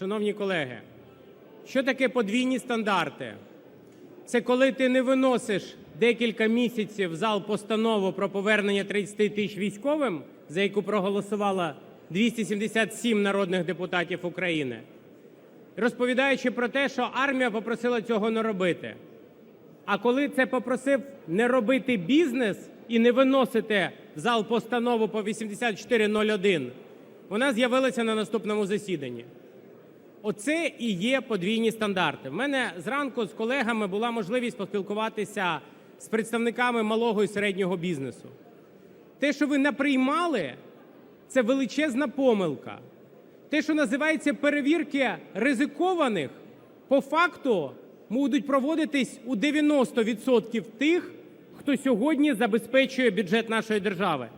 Шановні колеги, що таке подвійні стандарти? Це коли ти не виносиш декілька місяців в зал постанову про повернення 30 тисяч військовим, за яку проголосувало 277 народних депутатів України, розповідаючи про те, що армія попросила цього не робити. А коли це попросив не робити бізнес і не виносити в зал постанову по 8401, вона з'явилася на наступному засіданні. Оце і є подвійні стандарти. В мене зранку з колегами була можливість поспілкуватися з представниками малого і середнього бізнесу. Те, що ви наприймали, це величезна помилка. Те, що називається перевірки ризикованих, по факту будуть проводитись у 90% тих, хто сьогодні забезпечує бюджет нашої держави.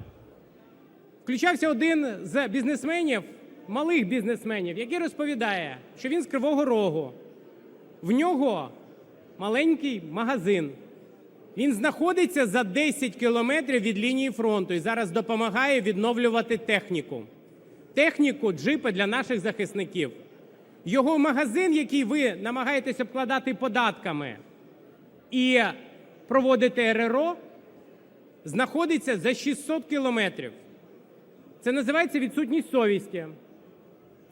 Включався один з бізнесменів, малих бізнесменів, який розповідає, що він з Кривого Рогу. В нього маленький магазин. Він знаходиться за 10 кілометрів від лінії фронту і зараз допомагає відновлювати техніку. Техніку, джипи для наших захисників. Його магазин, який ви намагаєтесь обкладати податками і проводите РРО, знаходиться за 600 кілометрів. Це називається відсутність совісті.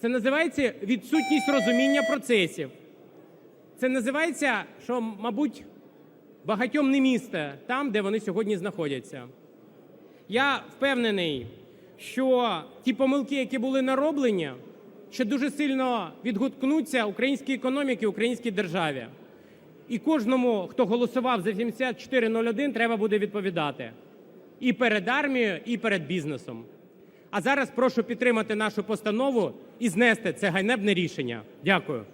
Це називається відсутність розуміння процесів. Це називається, що, мабуть, багатьом не місце там, де вони сьогодні знаходяться. Я впевнений, що ті помилки, які були нароблені, ще дуже сильно відгукнуться українській економіці, українській державі. І кожному, хто голосував за 7401, треба буде відповідати і перед армією, і перед бізнесом. А зараз прошу підтримати нашу постанову і знести це ганебне рішення. Дякую.